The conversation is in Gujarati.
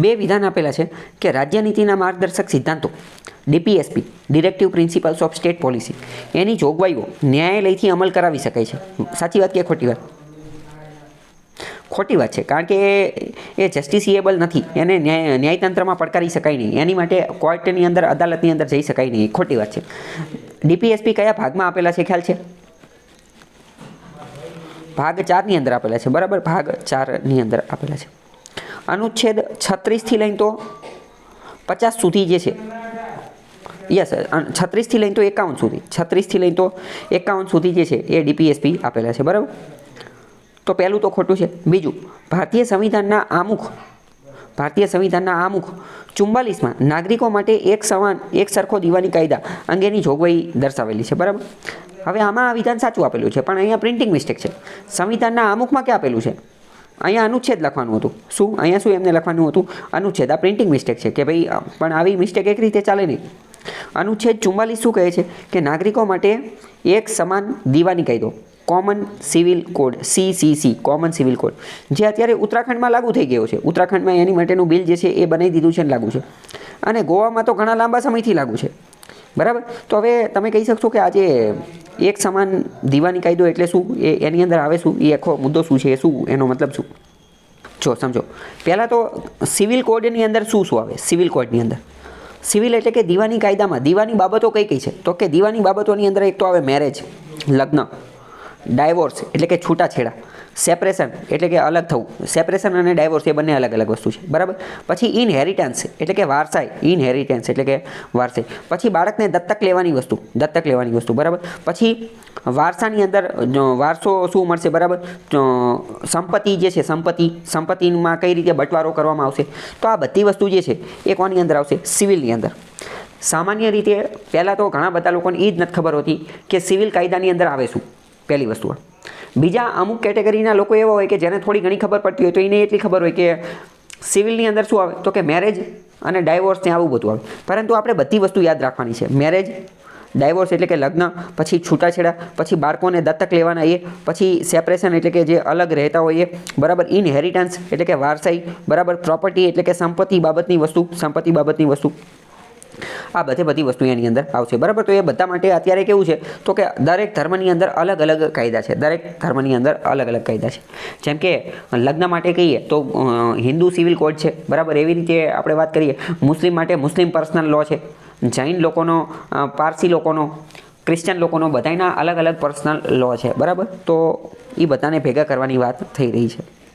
બે વિધાન આપેલા છે કે રાજ્ય નીતિના માર્ગદર્શક સિદ્ધાંતો, DPSP, directive principles of state policy, એની જોગવાઈઓ ન્યાયાલયથી અમલ કરાવી શકાય છે. સાચી વાત કે ખોટી વાત? ખોટી વાત છે, કારણ કે એ- જસ્ટિસિએબલ નથી. એને ન્યાય, ન્યાયતંત્રમાં પડકારી શકાય નહીં. એની માટે કોર્ટની અંદર, અદાલતની અંદર જઈ શકાય નહીં. ખોટી વાત છે. ડીપીએસપી કયા ભાગમાં આપેલા છે, ખ્યાલ છે? ભાગ ચારની અંદર આપેલા છે. બરાબર? ભાગ ચારની અંદર આપેલા છે. અનુચ્છેદ છત્રીસથી લઈને તો પચાસ સુધી જે છે. યસ છત્રીસથી લઈને તો એકાવન સુધી. છત્રીસથી લઈને તો એકાવન સુધી જે છે એ ડીપીએસપી આપેલા છે, બરાબર? તો પહેલું તો ખોટું છે. બીજું, ભારતીય સંવિધાનના આમુખ, ભારતીય સંવિધાનના આમુખ ચુમ્બાલીસમાં નાગરિકો માટે એક સમાન, એક સરખો દીવાની કાયદા અંગેની જોગવાઈ દર્શાવેલી છે, બરાબર? હવે આમાં આ વિધાન સાચું આપેલું છે, પણ અહીંયા પ્રિન્ટિંગ મિસ્ટેક છે. સંવિધાનના આમુખમાં ક્યાં આપેલું છે? અહીંયા અનુચ્છેદ લખવાનું હતું. શું? અહીંયા શું એમને લખવાનું હતું? અનુચ્છેદ આ પ્રિન્ટિંગ મિસ્ટેક છે કે ભાઈ પણ આવી મિસ્ટેક એક રીતે ચાલે નહીં. અનુચ્છેદ ચુમ્માલીસ શું કહે છે? કે નાગરિકો માટે એક સમાન દીવાની કાયદો common civil code CCC common civil code જે અત્યારે ઉત્તરાખંડમાં લાગુ થઈ ગયો છે. ઉત્તરાખંડમાં એની માટેનું બિલ જે છે એ બનાવી દીધું છે અને લાગુ છે. અને ગોવામાં તો ઘણા લાંબા સમયથી લાગુ છે. બરાબર? તો હવે તમે કહી શકશો કે આજે એક સમાન દીવાની કાયદો એટલે શું? એ એની અંદર આવે શું? એ આખો મુદ્દો શું છે? એ શું? એનો મતલબ શું? જો, સમજો. પહેલાં તો સિવિલ કોડની અંદર શું શું આવે? સિવિલ કોડની અંદર. સિવિલ એટલે કે દીવાની કાયદામાં. દીવાની બાબતો કઈ કઈ છે? તો કે દીવાની બાબતોની અંદર એક તો આવે મેરેજ લગ્ન. ડાયવોર્સ એટલે કે છૂટાછેડા સેપરેશન એટલે કે અલગ થવું. સેપરેશન અને ડાયવોર્સ એ બંને અલગ અલગ વસ્તુ છે. બરાબર? પછી ઇનહેરિટન્સ એટલે કે વારસાઈ. ઇનહેરિટન્સ એટલે કે વારસાઈ. પછી બાળકને દત્તક લેવાની વસ્તુ. દત્તક લેવાની વસ્તુ, બરાબર? પછી વારસાની અંદર વારસો શું મળશે, બરાબર? સંપત્તિ જે છે, સંપત્તિ, સંપત્તિમાં કઈ રીતે બંટવારો કરવામાં આવશે? તો આ બધી વસ્તુ જે છે, એ કોની અંદર આવશે? સિવિલની અંદર. સામાન્ય રીતે પહેલાં તો ઘણા બધા લોકોને એ જ નથી ખબર હોતી કે સિવિલ કાયદાની અંદર આવે શું. પહેલી વસ્તુ બીજા અમુક કેટેગરીના લોકો એવા હોય કે જેને થોડી ઘણી ખબર પડતી હોય તો એને એટલી ખબર હોય કે સિવિલની અંદર શું આવે? તો કે મેરેજ અને ડાયવોર્સ ત્યાં આવું બધું આવે. પરંતુ આપણે બધી વસ્તુ યાદ રાખવાની છે. મેરેજ ડાયવોર્સ એટલે કે લગ્ન, પછી છૂટાછેડા, પછી બાળકોને દત્તક લેવાના એ, પછી સેપરેશન એટલે કે જે અલગ રહેતા હોય એ, બરાબર ઇનહેરિટન્સ એટલે કે વારસાઈ, બરાબર પ્રોપર્ટી એટલે કે સંપત્તિ બાબતની વસ્તુ, સંપત્તિ બાબતની વસ્તુ. આ બધે બધી વસ્તુ એની અંદર આવશે. બરાબર? તો એ બધા માટે અત્યારે કેવું છે? તો કે દરેક ધર્મની અંદર અલગ અલગ કાયદા છે. દરેક ધર્મની અંદર અલગ અલગ કાયદા છે. જેમ કે લગ્ન માટે કહીએ તો હિન્દુ સિવિલ કોડ છે. બરાબર? એવી રીતે આપણે વાત કરીએ. મુસ્લિમ માટે મુસ્લિમ પર્સનલ લો છે. જૈન લોકોનો પારસી લોકોનો ક્રિશ્ચન લોકોનો બધાના અલગ અલગ પર્સનલ લો છે. બરાબર? તો એ બધાને ભેગા કરવાની વાત થઈ રહી છે.